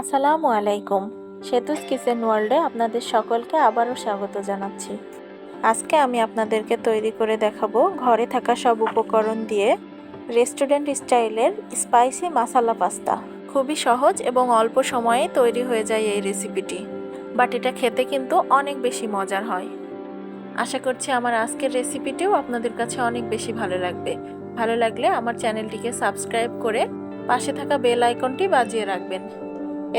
আসসালামু আলাইকুম। সেতুস কিচেন ওয়ার্ল্ডে আপনাদের সকলকে আবারও স্বাগত জানাচ্ছি। আজকে আমি আপনাদেরকে তৈরি করে দেখাবো ঘরে থাকা সব উপকরণ দিয়ে রেস্টুরেন্ট স্টাইলের স্পাইসি মাসালা পাস্তা। খুবই সহজ এবং অল্প সময়ে তৈরি হয়ে যায় এই রেসিপিটি, বাট এটা খেতে কিন্তু অনেক বেশি মজার হয়। আশা করছি আমার আজকের রেসিপিটিও আপনাদের কাছে অনেক বেশি ভালো লাগবে। ভালো লাগলে আমার চ্যানেলটিকে সাবস্ক্রাইব করে পাশে থাকা বেল আইকনটি বাজিয়ে রাখবেন।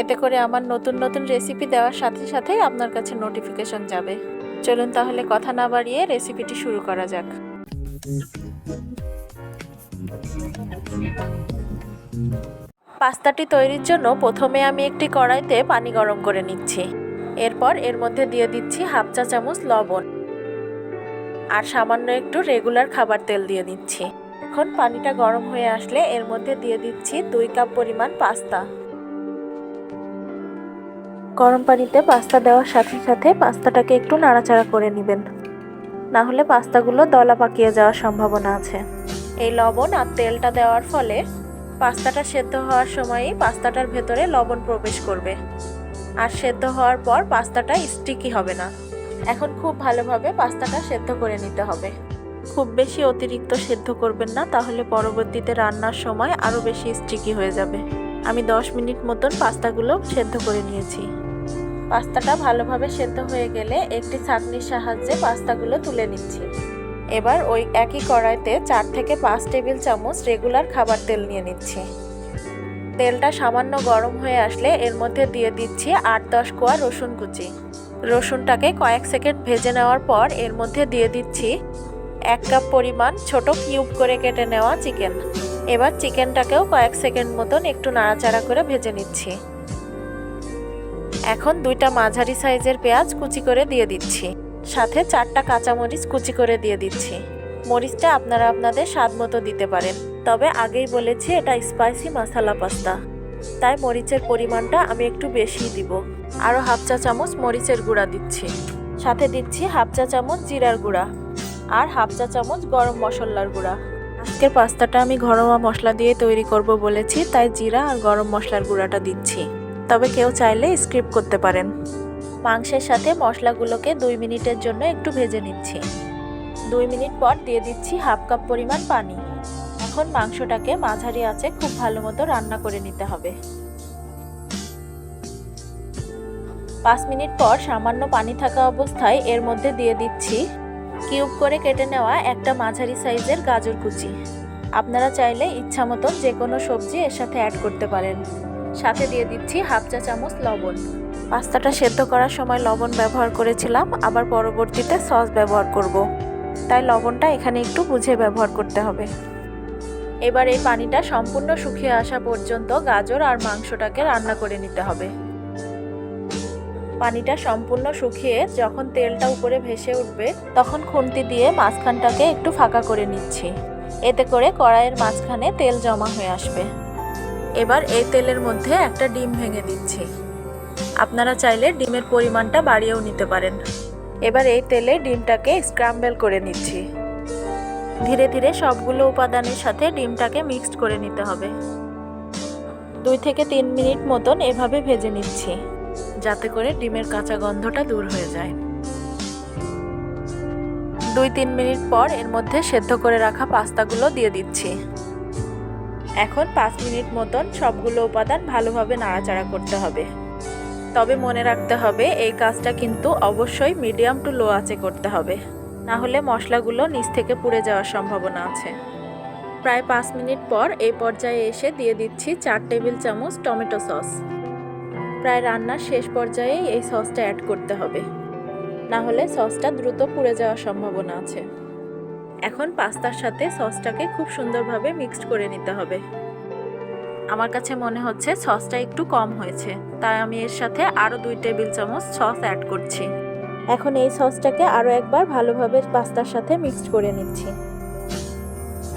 এতে করে আমার নতুন নতুন রেসিপি দেওয়ার সাথে সাথেই আপনার কাছে নোটিফিকেশন যাবে। চলুন তাহলে কথা না বাড়িয়ে রেসিপিটি শুরু করা যাক। পাস্তাটি তৈরির জন্য প্রথমে আমি একটি কড়াইতে পানি গরম করে নিচ্ছি। এরপর এর মধ্যে দিয়ে দিচ্ছি হাফ চা চামচ লবণ। আর সামান্য একটু রেগুলার খাবার তেল দিয়ে দিচ্ছি। এখন পানিটা গরম হয়ে আসলে এর মধ্যে দিয়ে দিচ্ছি দুই কাপ পরিমাণ পাস্তা। গরম পানিতে পাস্তা দেওয়ার সাথে সাথে পাস্তাটাকে একটু নাড়াচাড়া করে নেবেন। না হলে পাস্তাগুলো দলা পাকিয়ে যাওয়ার সম্ভাবনা আছে। এই লবণ আর তেলটা দেওয়ার ফলে পাস্তাটা সেদ্ধ হওয়ার সময়ই পাস্তাটার ভেতরে লবণ প্রবেশ করবে। আর সেদ্ধ হওয়ার পর পাস্তাটা স্টিকি হবে না। এখন খুব ভালোভাবে পাস্তাটা সেদ্ধ করে নিতে হবে। খুব বেশি অতিরিক্ত সেদ্ধ করবেন না, তাহলে পরবর্তীতে রান্নার সময় আরও বেশি স্টিকি হয়ে যাবে। আমি 10 মিনিট মতন পাস্তাগুলো সেদ্ধ করে নিয়েছি। পাস্তাটা ভালোভাবে সেদ্ধ হয়ে গেলে একটি ছাঁকনির সাহায্যে পাস্তাগুলো তুলে নিচ্ছি। এবার ওই একই কড়াইতে চার থেকে পাঁচ টেবিল চামচ রেগুলার খাবার তেল নিয়ে নিচ্ছি। তেলটা সামান্য গরম হয়ে আসলে এর মধ্যে দিয়ে দিচ্ছি আট দশ কোয়া রসুন কুচি। রসুনটাকে কয়েক সেকেন্ড ভেজে নেওয়ার পর এর মধ্যে দিয়ে দিচ্ছি এক কাপ পরিমাণ ছোট কিউব করে কেটে নেওয়া চিকেন। এবার চিকেনটাকেও কয়েক সেকেন্ড মতন একটু নাড়াচাড়া করে ভেজে নিচ্ছি। এখন দুইটা মাঝারি সাইজের পেঁয়াজ কুচি করে দিয়ে দিচ্ছি। সাথে চারটা কাঁচামরিচ কুচি করে দিয়ে দিচ্ছি। মরিচটা আপনারা আপনাদের স্বাদ মতো দিতে পারেন। তবে আগেই বলেছি এটা স্পাইসি মশালা পাস্তা তাই মরিচের পরিমাণটা আমি একটু বেশি দিব। আরও হাফ চা চামচ মরিচের গুঁড়া দিচ্ছি। সাথে দিচ্ছি হাফ চা চামচ জিরার গুঁড়া আর হাফ চা চামচ গরম মশলার গুঁড়া। আজকের পাস্তাটা আমি ঘরোয়া মশলা দিয়ে তৈরি করব বলেছি, তাই জিরা আর গরম মশলার গুঁড়াটা দিচ্ছি। তবে কেউ চাইলে স্ক্রিপ করতে পারেন। মাংসের সাথে মশলাগুলোকে দুই মিনিটের জন্য একটু ভেজে নিচ্ছি। দুই মিনিট পর দিয়ে দিচ্ছি হাফ কাপ পরিমাণ পানি। এখন মাংসটাকে মাঝারি আছে খুব ভালো মতো রান্না করে নিতে হবে। পাঁচ মিনিট পর সামান্য পানি থাকা অবস্থায় এর মধ্যে দিয়ে দিচ্ছি কিউব করে কেটে নেওয়া একটা মাঝারি সাইজের গাজর কুচি। আপনারা চাইলে ইচ্ছা মতন যে কোনো সবজি এর সাথে অ্যাড করতে পারেন। সাথে দিয়ে দিচ্ছি হাফ চা চামচ লবণ। পাস্তাটা সেদ্ধ করার সময় লবণ ব্যবহার করেছিলাম, আবার পরবর্তীতে সস ব্যবহার করব। তাই লবণটা এখানে একটু বুঝে ব্যবহার করতে হবে। এবার এই পানিটা সম্পূর্ণ শুকিয়ে আসা পর্যন্ত গাজর আর মাংসটাকে রান্না করে নিতে হবে। পানিটা সম্পূর্ণ শুকিয়ে যখন তেলটা উপরে ভেসে উঠবে, তখন খুন্তি দিয়ে মাঝখানটাকে একটু ফাঁকা করে নিচ্ছি। এতে করে কড়াইয়ের মাঝখানে তেল জমা হয়ে আসবে। এবার এই তেলের মধ্যে একটা ডিম ভেঙে দিচ্ছি। আপনারা চাইলে ডিমের পরিমাণটা বাড়িয়েও নিতে পারেন। এবার এই তেলে ডিমটাকে স্ক্রাম্বেল করে নিচ্ছি। ধীরে ধীরে সবগুলো উপাদানের সাথে ডিমটাকে মিক্সড করে নিতে হবে। দুই থেকে তিন মিনিট মতন এভাবে ভেজে নিচ্ছি, যাতে করে ডিমের কাঁচা গন্ধটা দূর হয়ে যায়। দুই তিন মিনিট পর এর মধ্যে সেদ্ধ করে রাখা পাস্তাগুলো দিয়ে দিচ্ছি। এখন পাঁচ মিনিট মতন সবগুলো উপাদান ভালোভাবে নাড়াচাড়া করতে হবে। তবে মনে রাখতে হবে, এই কাজটা কিন্তু অবশ্যই মিডিয়াম টু লো আঁচে করতে হবে। না হলে মশলাগুলো নিচ থেকে পুড়ে যাওয়ার সম্ভাবনা আছে। প্রায় পাঁচ মিনিট পর এই পর্যায়ে এসে দিয়ে দিচ্ছি চার টেবিল চামচ টমেটো সস। প্রায় রান্নার শেষ পর্যায়েই এই সসটা অ্যাড করতে হবে। না হলে সসটা দ্রুত পুড়ে যাওয়ার সম্ভাবনা আছে। এখন পাস্তার সাথে সসটাকে খুব সুন্দরভাবে মিক্সড করে নিতে হবে। আমার কাছে মনে হচ্ছে সসটা একটু কম হয়েছে, তাই আমি এর সাথে আরও দুই টেবিল চামচ সস অ্যাড করছি। এখন এই সসটাকে আরও একবার ভালোভাবে পাস্তার সাথে মিক্সড করে নিচ্ছি।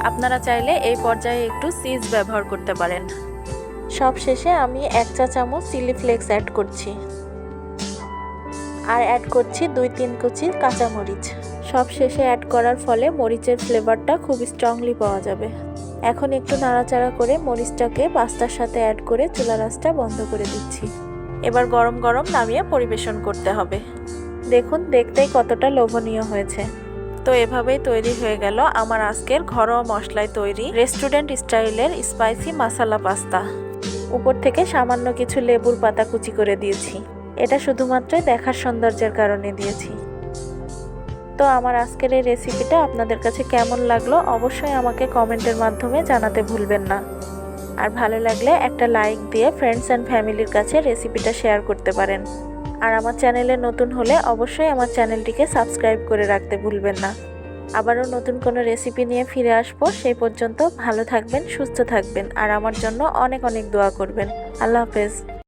আপনারা চাইলে এই পর্যায়ে একটু চিজ ব্যবহার করতে পারেন। সব শেষে আমি এক চা চামচ চিলি ফ্লেক্স অ্যাড করছি। আর অ্যাড করছি দুই তিন কুচি কাঁচামরিচ। সব শেষে অ্যাড করার ফলে মরিচের ফ্লেভারটা খুব স্ট্রংলি পাওয়া যাবে। এখন একটু নাড়াচাড়া করে মরিচটাকে পাস্তার সাথে অ্যাড করে চুলা রাসটা বন্ধ করে দিচ্ছি। এবার গরম গরম নামিয়ে পরিবেশন করতে হবে। দেখুন, দেখতেই কতটা লোভনীয় হয়েছে। তো এভাবেই তৈরি হয়ে গেল আমার আজকের ঘরোয়া মশলায় তৈরি রেস্টুরেন্ট স্টাইলের স্পাইসি মাসালা পাস্তা। উপর থেকে সামান্য কিছু লেবুর পাতা কুচি করে দিয়েছি। এটা শুধুমাত্র দেখার সৌন্দর্যের কারণে দিয়েছি। তো আমার আজকের এই রেসিপিটা আপনাদের কাছে কেমন লাগল অবশ্যই আমাকে কমেন্টের মাধ্যমে জানাতে ভুলবেন না। আর ভালো লাগলে একটা লাইক দিয়ে ফ্রেন্ডস অ্যান্ড ফ্যামিলির কাছে রেসিপিটা শেয়ার করতে পারেন। আর আমার চ্যানেলে নতুন হলে অবশ্যই আমার চ্যানেলটিকে সাবস্ক্রাইব করে রাখতে ভুলবেন না। আবারও নতুন কোনো রেসিপি নিয়ে ফিরে আসব, সেই পর্যন্ত ভালো থাকবেন, সুস্থ থাকবেন, আর আমার জন্য অনেক অনেক দোয়া করবেন। আল্লাহ হাফেজ।